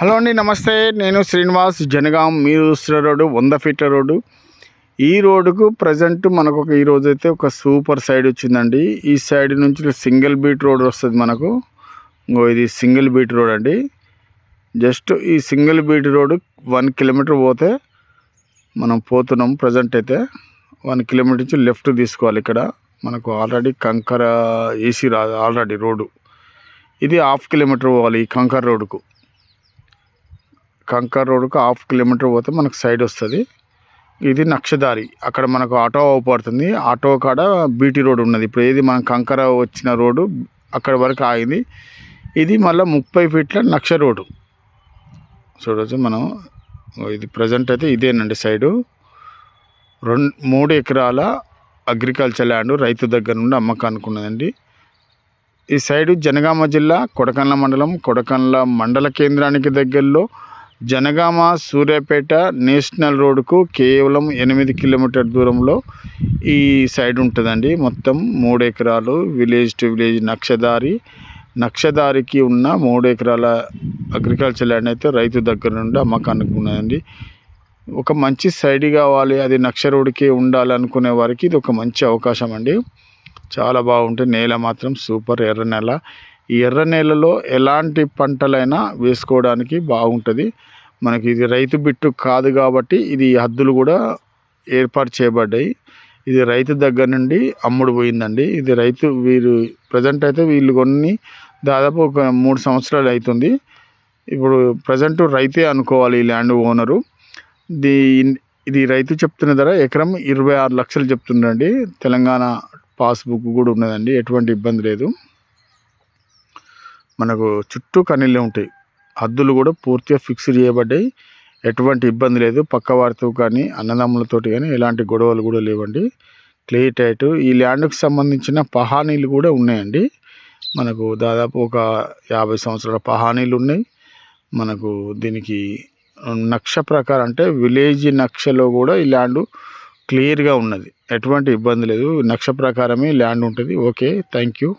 Hello అండి నమస్తే. నేను శ్రీనివాస్ జనగాం. మీరు చూస్తున్న రోడ్డు వంద ఫీట్ల రోడ్డు. ఈ రోడ్డుకు ప్రజెంట్ మనకు ఒక ఈ రోజు అయితే ఒక సూపర్ సైడ్ వచ్చిందండి. ఈ సైడ్ నుంచి సింగిల్ బీట్ రోడ్ వస్తుంది మనకు. ఇంకో ఇది సింగిల్ బీట్ రోడ్ అండి. జస్ట్ ఈ single beat road one kilometre పోతే మనం పోతున్నాం ప్రజెంట్ అయితే. వన్ కిలోమీటర్ నుంచి లెఫ్ట్ తీసుకోవాలి ఇక్కడ. మనకు ఆల్రెడీ కంకర ఏసీ రా ఆల్రెడీ రోడ్డు. ఇది హాఫ్ కిలోమీటర్ పోవాలి ఈ కంకర్ రోడ్డుకు. కంకర్ రోడ్డుకు హాఫ్ కిలోమీటర్ పోతే మనకు సైడ్ వస్తుంది. ఇది నక్షదారి. అక్కడ మనకు ఆటో పడుతుంది ఆటో కాడ బీటీ రోడ్ ఉన్నది. ఇప్పుడు ఏది మనం కంకర వచ్చిన రోడ్డు అక్కడ వరకు ఆగింది. ఇది మళ్ళీ ముప్పై ఫీట్ల నక్ష రోడ్డు. చూడవచ్చు మనం. ఇది ప్రజెంట్ అయితే ఇదేనండి సైడు. రెండు మూడు ఎకరాల అగ్రికల్చర్ ల్యాండ్ రైతు దగ్గర నుండి అమ్మకానికి ఉన్నదండి ఈ సైడు జనగామ జిల్లా కొడకండ్ల మండలం. కొడకండ్ల మండల కేంద్రానికి దగ్గరలో జనగామ సూర్యాపేట నేషనల్ రోడ్డుకు కేవలం ఎనిమిది కిలోమీటర్ దూరంలో ఈ సైడ్ ఉంటుందండి. మొత్తం మూడు ఎకరాలు విలేజ్ టు విలేజ్ నక్షదారి. నక్షదారికి ఉన్న మూడు ఎకరాల అగ్రికల్చర్ ల్యాండ్ అయితే రైతు దగ్గర నుండి అమ్మకానికి ఉన్నదండి ఒక మంచి సైడ్ కావాలి అది నక్ష రోడ్డుకి ఉండాలి అనుకునే వారికి ఇది ఒక మంచి అవకాశం అండి. చాలా బాగుంటుంది నేల మాత్రం సూపర్ ఎర్ర నేల. ఎర్ర నేలలో ఎలాంటి పంటలైనా వేసుకోవడానికి బాగుంటుంది. మనకి ఇది రైతు బిట్టు కాదు కాబట్టి ఇది హద్దులు కూడా ఏర్పాటు చేయబడ్డాయి. ఇది రైతు దగ్గర నుండి అమ్ముడు పోయిందండి. ఇది రైతు వీరు ప్రజెంట్ అయితే వీళ్ళు కొన్ని దాదాపు ఒక మూడు సంవత్సరాలు అవుతుంది. ఇప్పుడు ప్రజెంట్ రైతే అనుకోవాలి ఈ ల్యాండ్ ఓనరు. దీ ఇది రైతు చెప్తున్న ధర ఎకరం ఇరవై ఆరు లక్షలు చెప్తుండండి. తెలంగాణ పాస్బుక్ కూడా ఉన్నదండి. ఎటువంటి ఇబ్బంది లేదు. మనకు చుట్టూ కన్నీళ్ళే ఉంటాయి. హద్దులు కూడా పూర్తిగా ఫిక్స్ చేయబడ్డాయి. ఎటువంటి ఇబ్బంది లేదు. పక్క వారితో కానీ అన్నదమ్ములతోటి కానీ ఎలాంటి గొడవలు కూడా లేవండి. Clear title. ఈ ల్యాండ్కి సంబంధించిన పహానీలు కూడా ఉన్నాయండి. మనకు దాదాపు ఒక యాభై సంవత్సరాల పహానీలు ఉన్నాయి. మనకు దీనికి నక్ష ప్రకారం అంటే విలేజ్ నక్షలో కూడా ఈ ల్యాండ్ క్లియర్గా ఉన్నది. ఎటువంటి ఇబ్బంది లేదు. నక్ష ప్రకారమే ల్యాండ్ ఉంటుంది. ఓకే. Thank you.